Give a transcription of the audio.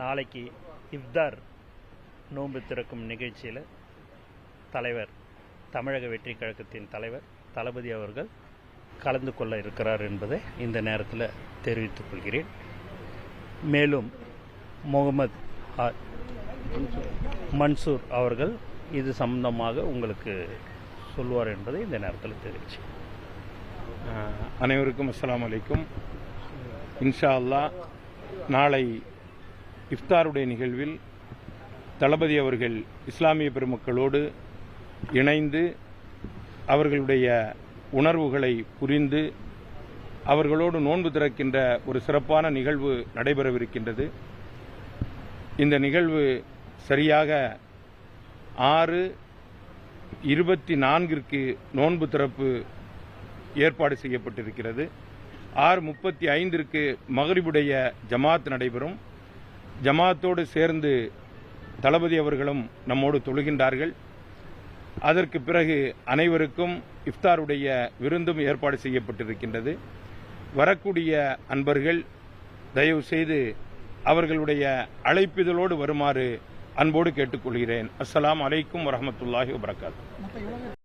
நாளைக்கு இஃப்தார் நோன்பு திறக்கும் நிகழ்ச்சியில் தலைவர் தமிழக வெற்றி கழகத்தின் தலைவர் தளபதி அவர்கள் கலந்து கொள்ள இருக்கிறார் என்பதை இந்த நேரத்தில் தெரிவித்துக் கொள்கிறேன். மேலும் முகமது மன்சூர் அவர்கள் இது சம்பந்தமாக உங்களுக்கு சொல்வார் என்பதை இந்த நேரத்தில் தெரிவிச்சு அனைவருக்கும் அஸ்லாம் அலைக்கும். இன்ஷா அல்லாஹ் நாளை இஃப்தாருடைய நிகழ்வில் தளபதி அவர்கள் இஸ்லாமிய பெருமக்களோடு இணைந்து அவர்களுடைய உணர்வுகளை புரிந்து அவர்களோடு நோன்பு திறக்கின்ற ஒரு சிறப்பான நிகழ்வு நடைபெறவிருக்கின்றது. இந்த நிகழ்வு சரியாக ஆறு இருபத்தி நான்கிற்கு நோன்பு திறப்பு ஏற்பாடு செய்யப்பட்டிருக்கிறது. ஆறு முப்பத்தி ஐந்திற்கு மகரிபுடைய ஜமாத் நடைபெறும். ஜமாத்தோடு சேர்ந்து தளபதி அவர்களும் நம்மோடு தொழுகின்றார்கள். அதற்கு பிறகு அனைவருக்கும் இஃப்தாருடைய விருந்தும் ஏற்பாடு செய்யப்பட்டிருக்கின்றது. வரக்கூடிய அன்பர்கள் தயவு செய்து அவர்களுடைய அழைப்பிதழோடு வருமாறு அன்போடு கேட்டுக்கொள்கிறேன். அஸ்லாம் அலைக்கும் வரமத்துல்லாஹி வபரகாத்துஹு